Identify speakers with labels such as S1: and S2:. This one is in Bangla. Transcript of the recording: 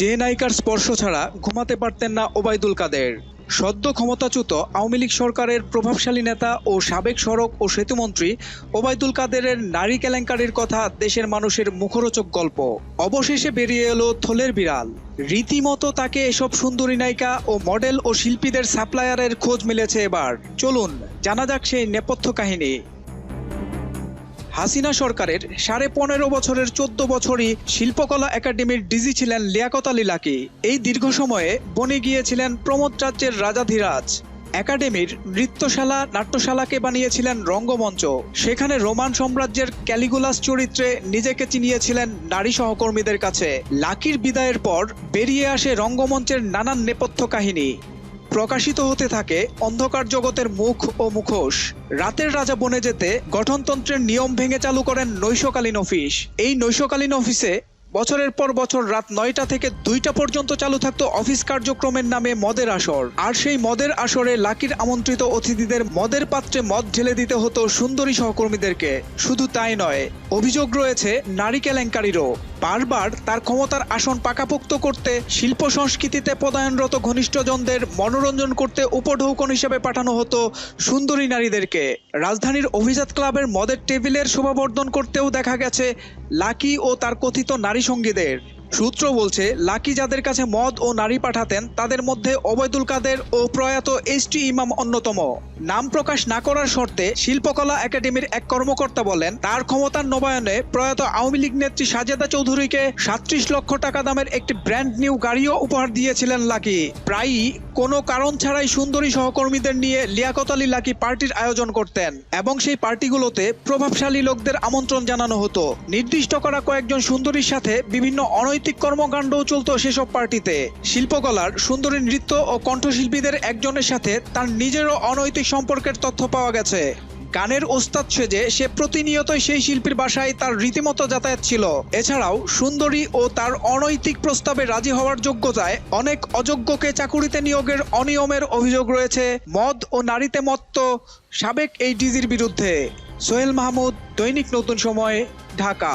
S1: যে নায়িকার স্পর্শ ছাড়া ঘুমাতে পারতেন না ওবায়দুল কাদের। সদ্য ক্ষমতাচ্যুত আওয়ামী লীগ সরকারের প্রভাবশালী নেতা ও সাবেক সড়ক ও সেতুমন্ত্রী ওবায়দুল কাদেরের নারী কেলেঙ্কারির কথা দেশের মানুষের মুখরোচক গল্প। অবশেষে বেরিয়ে এলো থলের বিড়াল। রীতিমতো তাকে এসব সুন্দরী নায়িকা ও মডেল ও শিল্পীদের সাপ্লায়ারের খোঁজ মিলেছে এবার। চলুন, জানা যাক সেই নেপথ্য কাহিনী। হাসিনা সরকারের সাড়ে পনেরো বছরের চোদ্দ বছরই শিল্পকলা একাডেমির ডিজি ছিলেন লিয়াকত আলী লাকি এই দীর্ঘ সময়ে বনে গিয়েছিলেন প্রমোদ রাজ্যের রাজাধিরাজ একাডেমির নৃত্যশালা, নাট্যশালাকে বানিয়েছিলেন রঙ্গমঞ্চ। সেখানে রোমান সাম্রাজ্যের ক্যালিগুলাস চরিত্রে নিজেকে চিনিয়েছিলেন নারী সহকর্মীদের কাছে। লাকির বিদায়ের পর বেরিয়ে আসে রঙ্গমঞ্চের নানান নেপথ্য কাহিনী। প্রকাশিত হতে থাকে অন্ধকার জগতের মুখ ও মুখোশ। রাতের রাজা বনে যেতে গঠনতন্ত্রের নিয়ম ভেঙে চালু করেন নৈশকালীন অফিস। এই নৈশকালীন অফিসে বছরের পর বছর রাত নয়টা থেকে দুইটা পর্যন্ত চালু থাকতো অফিস কার্যক্রমের নামে মদের আসর। আর সেই মদের আসরে লাকির আমন্ত্রিত অতিথিদের মদের পাত্রে মদ ঢেলে দিতে হতো সুন্দরী সহকর্মীদেরকে। শুধু তাই নয়, অভিযোগ রয়েছে নারী কেলেঙ্কারিরও। বারবার তার ক্ষমতার আসন পাকাপোক্ত করতে শিল্প সংস্কৃতিতে পদায়নরত ঘনিষ্ঠজনদের মনোরঞ্জন করতে উপঢৌকন হিসেবে পাঠানো হতো সুন্দরী নারীদেরকে। রাজধানীর অভিজাত ক্লাবের মদের টেবিলের শোভাবর্ধন করতেও দেখা গেছে লাকি ও তার কথিত নারী সঙ্গীদের। সূত্র বলছে, লাকি যাদের কাছে মদ ও নারী পাঠাতেন, তাদের মধ্যে অবৈদুল কাদের ও প্রয়াত এস টি ইমাম অন্যতম। নাম প্রকাশ না করার শর্তে শিল্পকলা একাডেমির এক কর্মকর্তা বলেন, তার ক্ষমতার নবায়নে প্রয়াত আওয়ামী লীগ নেত্রী সাজেদা চৌধুরীকে সাত্রিশ লক্ষ টাকা দামের একটি ব্র্যান্ড নিউ গাড়িও উপহার দিয়েছিলেন লাকি। প্রায়ই কোনো কারণ ছাড়াই সুন্দরী সহকর্মীদের নিয়ে লিয়াকত আলী লাকি পার্টির আয়োজন করতেন এবং সেই পার্টিগুলোতে প্রভাবশালী লোকদের আমন্ত্রণ জানানো হতো। নির্দিষ্ট করা কয়েকজন সুন্দরীর সাথে বিভিন্ন অনৈতিক কর্মকাণ্ডও চলত সেসব পার্টিতে। শিল্পকলার, সুন্দরী নৃত্য ও কণ্ঠশিল্পীদের একজনের সাথে তার নিজেরও অনৈতিক সম্পর্কের তথ্য পাওয়া গেছে। গানের ওস্তাদ সেজে সে প্রতিনিয়তই সেই শিল্পীর বাসায় তার রীতিমতো যাতায়াত ছিল। এছাড়াও সুন্দরী ও তার অনৈতিক প্রস্তাবে রাজি হওয়ার যোগ্যতায় অনেক অযোগ্যকে চাকুরিতে নিয়োগের অনিয়মের অভিযোগ রয়েছে। মদ ও নারীতে মত্ত সাবেক এই ডিজির বিরুদ্ধে। সোহেল মাহমুদ, দৈনিক নতুন সময়, ঢাকা।